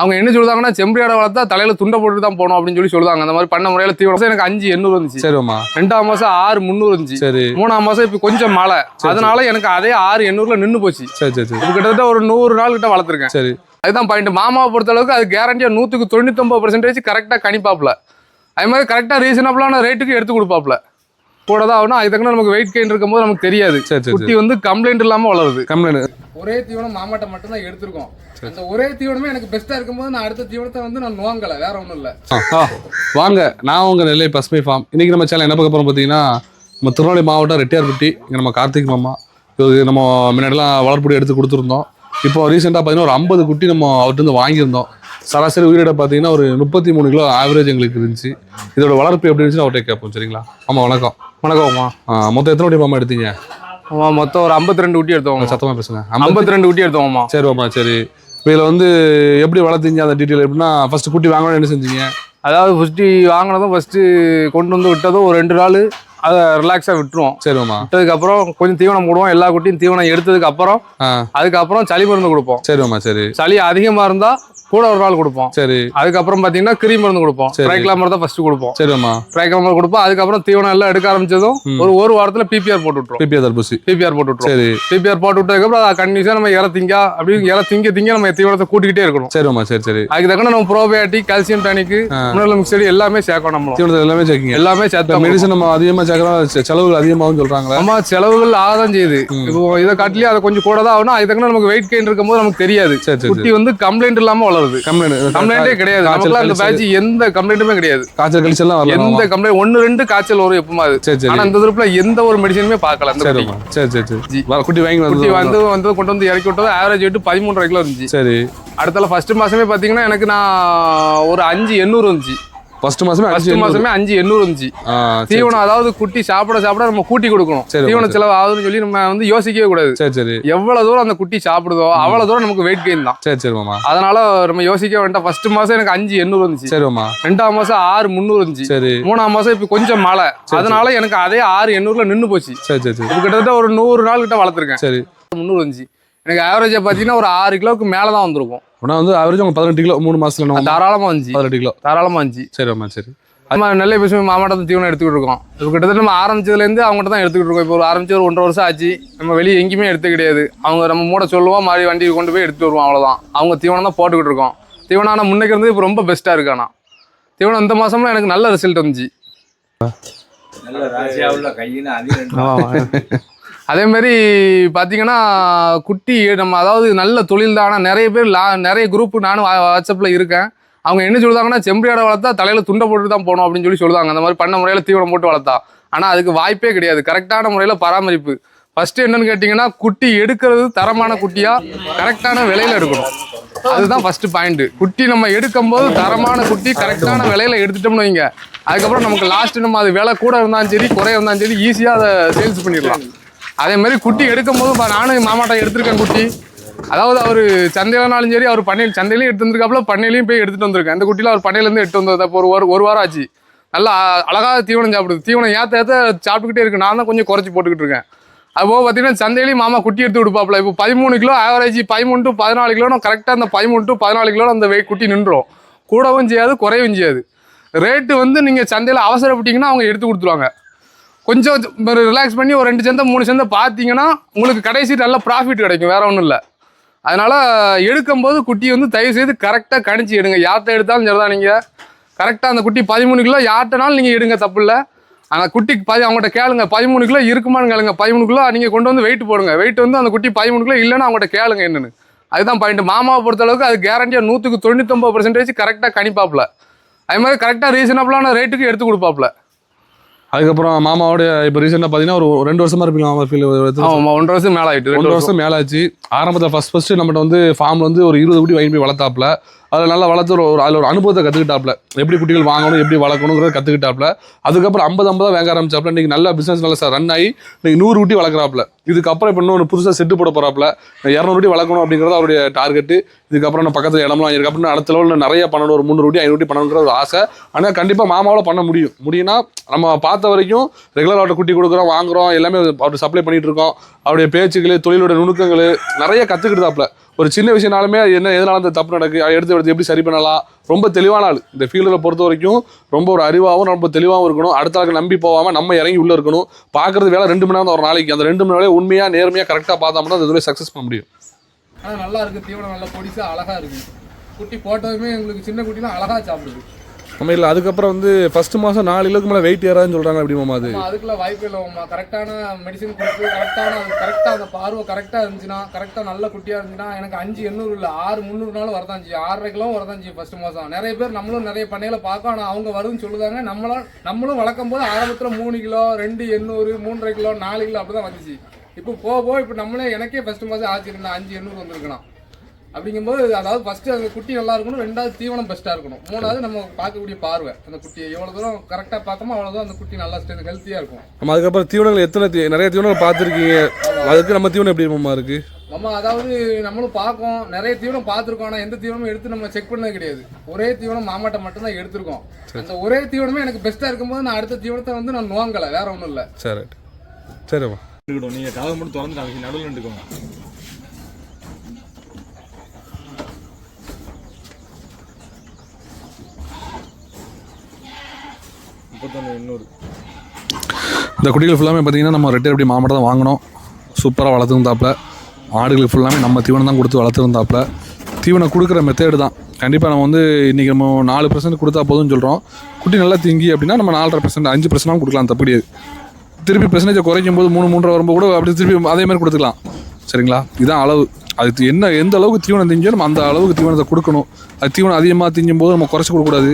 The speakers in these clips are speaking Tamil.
அவங்க என்ன சொல்லுவாங்கன்னா செம்பரியாடை வளர்த்தா தலையில துண்டை போட்டு தான் போகணும் அப்படின்னு சொல்லி சொல்லுவாங்க. அந்த மாதிரி பண்ண முறையில தீவனம். எனக்கு அஞ்சு எண்ணூறு இருந்துச்சு சரிம்மா ரெண்டாம் மாசம் ஆறு முந்நூறு இருந்துச்சு சரி. மூணாம் மாசம் இப்போ கொஞ்சம் மழை. அதனால எனக்கு அதே ஆறு எண்ணூறுல நின்று போச்சு. சரி சரி சரி. இது கிட்டத்தட்ட ஒரு நூறு நாள் கிட்ட வளர்த்துருக்கேன். சரி. அதுதான் பாயிண்ட் மாமாவை பொறுத்த அளவுக்கு அது கேரண்டியா நூற்றுக்கு தொண்ணூத்தொம்பது பர்சன்டேஜ் கரெக்டாக கணிப்பாப்ல அதே மாதிரி கரெக்டாக ரீசனபிளான ரேட்டுக்கு எடுத்து கொடுப்பாப்ல கூட தான் ஆகணும். அதுக்கு நமக்கு வெயிட் கெயின் இருக்கும்போது நமக்கு தெரியாது. குட்டி வந்து கம்ப்ளைண்ட் இல்லாமல் வளருது. கம்ப்ளைண்ட் ஒரே தீவனம் மாமாட்ட மட்டும் தான் எடுத்திருக்கோம் அந்த ஒரே தீவனமே எனக்கு பெஸ்ட்டாக இருக்கும்போது நான் அடுத்த தீவனத்தை வந்து நான் நோங்கலை வேற ஒன்றும் இல்லை. வாங்க நான் உங்கள் நெல்லை பசுமை ஃபார்ம் இன்றைக்கி நம்ம சேனல் என்ன பார்க்க போகிறோம் பார்த்தீங்கன்னா நம்ம திருநெல்வேலி மாவட்டம் ரெட்டியார்பட்டி இங்கே நம்ம கார்த்திக் மாமா. இது நம்ம முன்னாடிலாம் வளர்ப்புடி எடுத்து கொடுத்துருந்தோம். இப்போ ரீசெண்டாக பார்த்தீங்கன்னா ஒரு ஐம்பது குட்டி நம்ம அவர்கிட்ட வாங்கியிருந்தோம். சராசரி உயிரிட பார்த்தீங்கன்னா ஒரு முப்பத்தி மூணு கிலோ ஆவரேஜ் எங்களுக்கு இருந்துச்சு. இதோட வளர்ப்பு எப்படி இருந்துச்சு அவர்கிட்ட கேட்போம் சரிங்களா? ஆமாம் வணக்கம். வணக்கம்மா மொத்தம் எத்தனை குட்டி மாமா எடுத்தீங்க? ஆமா மொத்தம் ஒரு ஐம்பத்தி ரெண்டு குட்டி எடுத்தோம் சத்தமாக பேசுங்க. ஐம்பது ஐம்பத்தி ரெண்டு குட்டி எடுத்தோம்மா சரி மாமா சரி. இப்போ இதில் வந்து எப்படி வளர்த்தீங்க அந்த டீட்டெயில் எப்படின்னா ஃபர்ஸ்ட் குட்டி வாங்கணும்னு என்ன செஞ்சீங்க? அதாவது ஃபஸ்ட்டு வாங்கினதும் ஃபஸ்ட்டு கொண்டு வந்து விட்டதும் ஒரு ரெண்டு நாள் அதை ரிலாக்ஸாக விட்டுருவோம். சரி மாமா விட்டதுக்கப்புறம் கொஞ்சம் தீவனம் போடுவோம். எல்லா குட்டியும் தீவனம் எடுத்ததுக்கு அப்புறம் அதுக்கப்புறம் சளி மருந்து கொடுப்போம். சரி மாமா சரி. சளி அதிகமாக இருந்தால் கூட ஒரு நாள் கொடுப்போம். சரி. அதுக்கப்புறம் பார்த்தீங்கன்னா கிரீம் மருந்து கொடுப்போம். சரி. ட்ரைக்லாமர் தான் ஃபர்ஸ்ட் கொடுப்போம். சரி மாமா ட்ரைக்லாமர் கொடுப்போம். அதுக்கப்புறம் தீவனம் எல்லாம் எடுக்க ஆரம்பிச்சதும் ஒரு ஒரு வாரத்தில் பிபிஆர் போட்டு விட்டுரும். பிபிஆர் தடுப்பூசி பிபிஆர் போட்டு விட்டுரும். சரி. பிபிஆர் போட்டு விட்டதுக்கப்புறம் அதை கண்டினியூஸாக நம்ம இற திங்க அப்படி இற திங்க திங்க நம்ம தீவனத்தை கூட்டிக்கிட்டே இருக்கணும். சரி மாமா சரி சரி. அதுக்கு தக்கன நம்ம ப்ரோபயாட்டிக் கால்சியம் டானிக்கு முன்னெல்லாம் மிக்சடி எல்லாமே சேர்க்கணும் நம்மளும். தீவனத்தை எல்லாமே சேர்க்கிங்க. எல்லாமே இப்போ சேர்த்தோம் மெடிசன் நம்ம அதிகமாக சேர்க்குறோம் செ- செலவுகள் அதிகமாகும் சொல்கிறாங்களே ஆமா செலவுகள் ஆகதான் செய்யுது. இப்போ இதை காட்டிலேயே அதை கொஞ்சம் கூட தான் ஆகணும். அதுக்கு நமக்கு வெயிட் கெயின் இருக்கும்போது நமக்கு தெரியாது. குட்டி வந்து கம்ப்ளைண்ட் இல்லாம வளருது. கம்ப்ளைண்ட் கம்ப்ளைண்டே கிடையாது. நமக்குலாம் இந்த பேட்ச் எந்த கம்ப்ளைண்ட்டுமே கிடையாது. காய்ச்சல் வரலாம் எந்த கம்ப்ளைண்ட் ஒன்னு ரெண்டு காய்ச்சல் வரும் எப்பமா அது. சரி சரி. ஆனா இந்த திருப்பில் எந்த ஒரு மெடிசனுமே பார்க்கல அந்த சரி சரி சரி. குட்டி வாங்கி குட்டி வந்து வந்து வந்து கொண்டு வந்து இறக்கி விட்டது ஆவரேஜ் வெயிட் பதிமூன்றரை கிலோ இருந்துச்சு. சரி. அடுத்தால ஃபர்ஸ்ட் மாசமே பாத்தீங்கன்னா எனக்கு நான் ஒரு அஞ்சு எண்ணூறு இருந்துச்சு. ஃபர்ஸ்ட் மாசமே ஃபர்ஸ்ட் மாசமே அஞ்சு எண்ணூறு இருந்துச்சு. தீவனம் அதாவது குட்டி சாப்பிட சாப்பிட நம்ம கூட்டி கொடுக்கணும். சரி, தீவன செலவு ஆகுதுன்னு சொல்லி நம்ம வந்து யோசிக்கவே கூடாது. சரி சரி. எவ்வளவு தூரம் அந்த குட்டி சாப்பிடுதோ அவ்வளவு தூரம் நமக்கு வெயிட் கெயின் தான். சரி சரி மாமா. அதனால நம்ம யோசிக்க வேண்டாம். ஃபர்ஸ்ட் மாசம் எனக்கு அஞ்சு எண்ணூறு இருந்துச்சு. சரி மாமா. ரெண்டாம் மாசம் ஆறு முந்நூறு இருந்துச்சு. சரி. மூணாம் மாசம் இப்போ கொஞ்சம் மழை. அதனால எனக்கு அதே ஆறு எண்ணூறுல நின்று போச்சு. சரி சரி சரி. கிட்டத்தட்ட ஒரு நூறு நாள் கிட்ட வளர்த்துருக்கேன். சரி. முந்நூறு இருந்துச்சு. எனக்கு ஆவரேஜா பார்த்தீங்கன்னா ஒரு ஆறு கிலோவுக்கு மேலே தான் வந்திருக்கும். ஆனால் வந்து அவரேஜ் உங்க பதினெட்டு கிலோ மூணு மாசத்துல நம்ம தாராளமா வந்துச்சு. பதினெட்டு கிலோ. தாராளமா வந்துச்சு. சரி மாமா சரி. நம்ம நெல்லை பசுமை மாவட்டத்தை தீவனம் எடுத்துக்கிட்டு இருக்கோம். இப்போ கிட்டத்தட்ட நம்ம ஆரம்பிச்சதுலேருந்து அவங்ககிட்ட தான் எடுத்துக்கிட்டு இருக்கோம். இப்போ ஒரு ஆரம்பிச்சு ஒரு ஒன்றரை வருஷம் ஆச்சு. நம்ம வெளியே எங்கேயுமே எடுத்து கிடையாது. அவங்க நம்ம மூட சொல்லுவோம் மாதிரி வண்டி கொண்டு போய் எடுத்துட்டு வருவோம் அவ்வளோதான் அவங்க தீவனம் தான் போட்டுக்கிட்டு இருக்கோம். தீவனம் ஆனால் முன்னைக்கு இருந்து இப்போ ரொம்ப பெஸ்ட்டாக இருக்கு ஆனால் தீவனம் இந்த மாதம்லாம் எனக்கு நல்ல ரிசல்ட் வந்துச்சு. நல்ல ராசியா உள்ள கையின்னு அதிகம் அதே மாதிரி பார்த்தீங்கன்னா குட்டி நம்ம அதாவது நல்ல தொழில் தான் ஆனால் நிறைய பேர் லா நிறைய குரூப் நானும் வா- வாட்ஸ்அப்பில் இருக்கேன். அவங்க என்ன சொல்லுதாங்கன்னா செம்பரியாடை வளர்த்தா தலையில் துண்டை போட்டு தான் போகணும் அப்படின்னு சொல்லி சொல்லுவாங்க. அந்த மாதிரி பண்ண முறையில் தீவனம் போட்டு வளர்த்தா. ஆனால் அதுக்கு வாய்ப்பே கிடையாது. கரெக்டான முறையில் பராமரிப்பு. ஃபஸ்ட்டு என்னன்னு கேட்டிங்கன்னா குட்டி எடுக்கிறது தரமான குட்டியாக கரெக்டான விலையில் எடுக்கணும். அதுதான் ஃபஸ்ட்டு பாயிண்ட்டு குட்டி நம்ம எடுக்கும்போது தரமான குட்டி கரெக்டான விலையில் எடுத்துட்டோம்னு வைங்க. அதுக்கப்புறம் நமக்கு லாஸ்ட்டு நம்ம அது விலை கூட இருந்தாலும் சரி குறைய இருந்தாலும் சரி ஈஸியாக அதை சேல்ஸ் பண்ணிடலாம். அதே மாதிரி குட்டி எடுக்கும் போது நானும் என் மாமாட்ட எடுத்திருக்கேன் குட்டி. அதாவது அவர் சந்தையிலனாலும் சரி அவர் பண்ணையில் சந்தையிலையும் எடுத்து வந்திருக்காப்புல பண்ணையிலையும் போய் எடுத்துட்டு வந்திருக்கேன். அந்த குட்டியில் அவர் பண்ணையிலேருந்து எடுத்து வந்தது. அப்போ ஒரு ஒரு ஒரு வாரம் ஆச்சு. நல்லா அழகாக தீவனம் சாப்பிடுது. தீவனம் ஏற்ற ஏற்ற சாப்பிட்டுக்கிட்டே இருக்கு. நான் தான் கொஞ்சம் குறைச்சி போட்டுக்கிட்டு இருக்கேன். அதுபோக பார்த்தீங்கன்னா சந்தையிலையும் மாமா குட்டி எடுத்து விடுப்பாப்புல இப்போ பதிமூணு கிலோ ஆவரேஜ் பதிமூணு டு பதினாலு கிலோ கரெக்டாக அந்த பதிமூணு டு பதினாலு கிலோ அந்த வெயிட் குட்டி நின்றோம் கூடவும் செய்யாது குறையவும் செய்யாது. ரேட்டு வந்து நீங்கள் சந்தையில் அவசரப்பட்டீங்கன்னா அவங்க எடுத்து கொடுத்துருவாங்க. கொஞ்சம் ரிலாக்ஸ் பண்ணி ஒரு ரெண்டு சந்தை மூணு சந்தை பார்த்தீங்கன்னா உங்களுக்கு கடைசி நல்ல ப்ராஃபிட் கிடைக்கும் வேற ஒன்றும் இல்லை. அதனால் எடுக்கும்போது குட்டி வந்து தயவு செய்து கரெக்டாக கணிச்சு எடுங்க. யார்கிட்ட எடுத்தாலும் சரிதான் நீங்கள் கரெக்டாக அந்த குட்டி பதிமூணு கிலோ யார்கிட்டனாலும் நீங்கள் எடுங்க தப்பு இல்லை. ஆனால் குட்டிக்கு பதி அவங்கள்ட்ட கேளுங்க. பதிமூணு கிலோ இருக்குமான்னு கேளுங்க. பதிமூணு கிலோ நீங்கள் கொண்டு வந்து வெயிட் போடுங்க. வெயிட் வந்து அந்த குட்டி பதிமூணு கிலோ இல்லைன்னா அவங்கள்ட்ட கேளுங்க என்னன்னு. அதுதான் பாயிண்ட் மாமாவை பொறுத்தளவுக்கு அது கேரண்டியாக நூற்றுக்கு தொண்ணூத்தொம்பது பர்சன்டேஜ் கரெக்டாக கணிப்பாப்பில். அதே மாதிரி கரெக்டாக ரீசனபிளான ரேட்டுக்கு எடுத்து கொடுப்பாப்புல. அதுக்கப்புறம் மாமாவோட இப்போ ரீசெண்டாக பார்த்தீங்கன்னா ஒரு ரெண்டு வருஷமா இருப்பீங்க மாமா ஃபீல் ஆமாம் ஒன்றரை வருஷம் மேலே ஆயிட்டு ரெண்டு வருஷம். வருஷம் மேலே ஆச்சு. ஆரம்பத்தில் ஃபர்ஸ்ட் ஃபர்ஸ்ட் நம்மகிட்ட வந்து ஃபார்ம்ல வந்து ஒரு இருபது குட்டி வாங்கி போய் வளர்த்தாப்புல. அதில் நல்லா வளர்த்து ஒரு அதில் ஒரு அனுபவத்தை கற்றுக்கிட்டாப்ல எப்படி குட்டிகள் வாங்கணும் எப்படி வளர்க்கணுங்கிறத கற்றுக்கிட்டாப்ல அதுக்கப்புறம் ஐம்பது ஐம்பதாக வாங்க ஆரம்பிச்சாப்ல இன்னைக்கு நல்லா பிஸ்னஸ் நல்லா சார் ரன் ஆகி இன்னைக்கு நூறு குட்டி வளர்க்குறாப்ல இதுக்கப்புறம் இப்போ இன்னொரு புதுசாக செட்டு போட போகிறாப்ல இரநூறு குட்டி வளர்க்கணும் அப்படிங்கிறது அவருடைய டார்கெட்டு இதுக்கப்புறம் நான் பக்கத்தில் இடம்லாம் இதுக்கப்புறம் அடுத்த லெவலில் நிறைய பண்ணணும். ஒரு முந்நூறு குட்டி ஐநூறு குட்டி பண்ணணுங்கிற ஒரு ஆசை. ஆனால் கண்டிப்பாக மாமாவில் பண்ண முடியும். முடியும்னா நம்ம பார்த்த வரைக்கும் ரெகுலர் அவர்கிட்ட குட்டி கொடுக்குறோம் வாங்குறோம் எல்லாமே அவர் சப்ளை பண்ணிகிட்டு இருக்கோம். அவருடைய பேச்சுக்கள் தொழிலோட நுணுக்கங்கள் நிறைய கற்றுக்கிட்டுதாப்ல ஒரு சின்ன விஷயம்னாலுமே அது என்ன எதனால அந்த தப்பு நடக்கு அதை எடுத்து எடுத்து எப்படி சரி பண்ணலாம்? ரொம்ப தெளிவான ஆள். இந்த ஃபீல்டில் பொறுத்த வரைக்கும் ரொம்ப ஒரு அறிவாகவும் ரொம்ப தெளிவாகவும் இருக்கணும். அடுத்த ஆளுக்கு நம்பி போகாமல் நம்ம இறங்கி உள்ளே இருக்கணும். பார்க்குறது வேலை ரெண்டு மணி நேரம் தான் ஒரு நாளைக்கு. அந்த ரெண்டு மணி நேரம் உண்மையாக நேர்மையாக கரெக்டாக பார்த்தா மட்டும் அந்த இதில் சக்ஸஸ் பண்ண முடியும். ஆனால் நல்லா இருக்குது தீவனம் நல்லா பொடிசாக அழகாக இருக்குது குட்டி போட்டதுமே எங்களுக்கு சின்ன குட்டிலாம் அழகாக சாப்பிடுது. நம்ம இல்லை அதுக்கப்புறம் வந்து ஃபர்ஸ்ட் மாதம் நாலு கிலோக்கு மேலே வெயிட் ஏறாதுன்னு சொல்கிறாங்க அப்படி மாமா அது. அதுக்குள்ள வாய்ப்பு இல்லைம்மா கரெக்டான மெடிசன் கொடுத்து கரெக்டான அது கரெக்டாக அந்த பார்வை கரெக்டாக இருந்துச்சுன்னா கரெக்டாக நல்ல குட்டியாக இருந்துச்சுன்னா எனக்கு அஞ்சு எண்ணூறு இல்லை ஆறு முந்நூறுனாலும் வரதான் செய்யும். ஆறரை கிலோ வரதாச்சு ஃபர்ஸ்ட் மாதம் நிறைய பேர் நம்மளும் நிறைய பண்ணையில் பார்க்கோம் ஆனால் அவங்க வருதுன்னு சொல்லுதாங்க. நம்மளும் நம்மளும் வளர்க்கும் போது ஆரம்பத்தில் மூணு கிலோ ரெண்டு எண்ணூறு மூன்றரை கிலோ நாலு கிலோ அப்படி தான் வந்துச்சு. இப்போ போக போக இப்போ நம்மளே எனக்கே ஃபர்ஸ்ட் மாதம் ஆச்சு இருந்தா அஞ்சு எண்ணூறு வந்திருக்கலாம் அப்படிங்கும்போது அதாவது ஃபர்ஸ்ட் அந்த குட்டி நல்லா இருக்கணும் ரெண்டாவது தீவனம் பெஸ்ட்டாக இருக்கணும். மூணாவது நம்ம பார்க்கக்கூடிய பார்வை அந்த குட்டியை எவ்வளோ தூரம் கரெக்டாக பார்க்கமோ அவ்வளோ தூரம் அந்த குட்டி நல்லா ஹெல்த்தியாக இருக்கும். நம்ம அதுக்கப்புறம் தீவனங்கள் எத்தனை நிறைய தீவனங்கள் பார்த்துருக்கீங்க. அதுக்கு நம்ம தீவனம் எப்படி மாமா இருக்குது நம்ம அதாவது நம்மளும் பார்க்கோம் நிறைய தீவனம் பார்த்துருக்கோம் ஆனால் எந்த தீவனமும் எடுத்து நம்ம செக் பண்ணது கிடையாது. ஒரே தீவனம் மாமாட்ட மட்டும்தான் எடுத்திருக்கோம். அந்த ஒரே தீவனமே எனக்கு பெஸ்ட்டாக இருக்கும்போது நான் அடுத்த தீவனத்தை வந்து நான் நோங்கலை வேற ஒன்றும் இல்லை. சரி சரிம்மா. இருக்கட்டும் நீங்க கதவை மட்டும் திறந்து காமிச்சு நடுவில் நின்றுக்கோங்க. முப்பத்தொன்று எண்ணூறு. இந்த குட்டிகள் ஃபுல்லாமே பார்த்தீங்கன்னா நம்ம ரெட்டை அப்படி மாமட்டை தான் வாங்கினோம். சூப்பராக வளர்த்துருந்தாப்புல. ஆடுகளுக்கு ஃபுல்லாமே நம்ம தீவனம் தான் கொடுத்து வளர்த்துருந்தாப்புல. தீவனம் கொடுக்குற மெத்தேடு தான். கண்டிப்பாக நம்ம வந்து இன்றைக்கி நம்ம நாலு பர்சன்ட் கொடுத்தா போதும்னு சொல்கிறோம் குட்டி நல்லா திங்கி அப்படின்னா நம்ம நாலரை பர்சன்ட் அஞ்சு பர்சன்டாகவும் கொடுக்கலாம் தப்பு கிடையாது. திருப்பி பர்சன்டேஜை குறைக்கும் போது மூணு மூன்றரை வரும்போது கூட அப்படி திருப்பி அதே மாதிரி கொடுத்துக்கலாம். சரிங்களா? இதுதான் அளவு. அது என்ன எந்த அளவுக்கு தீவனம் திஞ்சோ நம்ம அந்த அளவுக்கு தீவனத்தை கொடுக்கணும். அது தீவனம் அதிகமாக திங்கும் போது நம்ம குறைச்சி கொடுக்கக்கூடாது.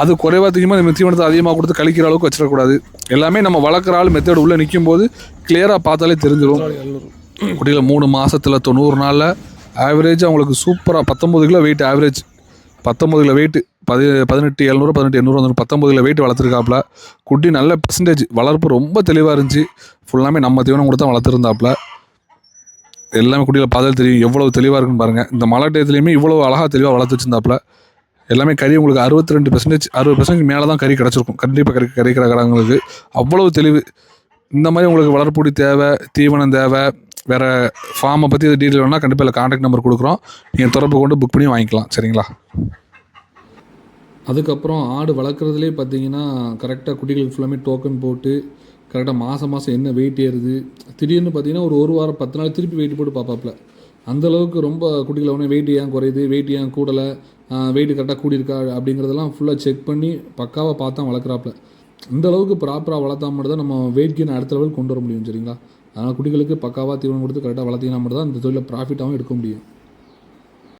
அது குறைவாக திங்கும்போது நம்ம தீவனத்தை அதிகமாக கொடுத்து கழிக்கிற அளவுக்கு வச்சிடக்கூடாது. எல்லாமே நம்ம வளர்க்குற ஆள் மெத்தேடு உள்ளே நிற்கும் போது கிளியராக பார்த்தாலே தெரிஞ்சிடும் குட்டியில் மூணு மாசத்துல தொண்ணூறு நாளில் ஆவரேஜ் அவங்களுக்கு சூப்பராக பத்தொம்பது கிலோ வெயிட் ஆவரேஜ் பத்தொம்பது கிலோ வெயிட் பதி பதினெட்டு எழுநூறு பதினெட்டு எண்ணூறு வந்து பத்தொம்பது கிலோ வெயிட் வளர்த்துருக்காப்புல குட்டி நல்ல பெர்சன்டேஜ் வளர்ப்பு ரொம்ப தெளிவாக இருந்துச்சு. ஃபுல்லாமே நம்ம தீவனம் கொடுத்தா வளர்த்துருந்தாப்புல எல்லாமே குட்டியில் பார்த்தாலும் தெரியும் எவ்வளவு தெளிவாக இருக்குன்னு பாருங்கள் இந்த மழை டயத்துலையுமே இவ்வளோ அழகாக தெளிவாக வளர்த்து வச்சிருந்தாப்புல எல்லாமே கறி உங்களுக்கு அறுபத்தி ரெண்டு பெர்சன்டேஜ் அறுபது பெர்சன்டேஜ் மேலே தான் கறி கிடச்சிருக்கும். கண்டிப்பாக கறி கறிக்கிற கடங்களுக்கு. அவ்வளவு தெளிவு. இந்த மாதிரி உங்களுக்கு வளர்ப்புடி தேவை தீவனம் தேவை வேறு ஃபார்மை பற்றி டீட்டெயில் வேணால் கண்டிப்பாக இல்லை காண்டாக்ட் நம்பர் கொடுக்குறோம். நீங்கள் தொடர்பு கொண்டு புக் பண்ணி வாங்கிக்கலாம். சரிங்களா? அதுக்கப்புறம் ஆடு வளர்க்குறதுலே பார்த்தீங்கன்னா கரெக்டாக குட்டிகளுக்கு ஃபுல்லாமே டோக்கன் போட்டு கரெக்டாக மாதம் மாதம் என்ன வெயிட் ஏறுது. திடீர்னு பார்த்தீங்கன்னா ஒரு ஒரு வாரம் பத்து நாள் திருப்பி வெயிட் போட்டு பார்ப்பாப்புல. அந்த அளவுக்கு ரொம்ப குட்டிகளை உடனே வெயிட் ஏன் குறையுது வெயிட் ஏன் கூடலை வெயிட் கரெக்டாக கூடியிருக்கா அப்படிங்கிறதெல்லாம் ஃபுல்லாக செக் பண்ணி பக்காவாக பார்த்தா வளர்க்குறாப்புல இந்த அளவுக்கு ப்ராப்பராக வளர்த்தா மட்டும் தான் நம்ம வெயிட் கெயின் அடுத்த லெவலுக்கு கொண்டு வர முடியும் சரிங்களா? அதனால் குட்டிகளுக்கு பக்காவாக தீவனம் கொடுத்து கரெக்டாக வளர்த்தீங்கன்னா மட்டும் தான் இந்த தொழிலில் ப்ராஃபிட்டாகவும் எடுக்க முடியும்.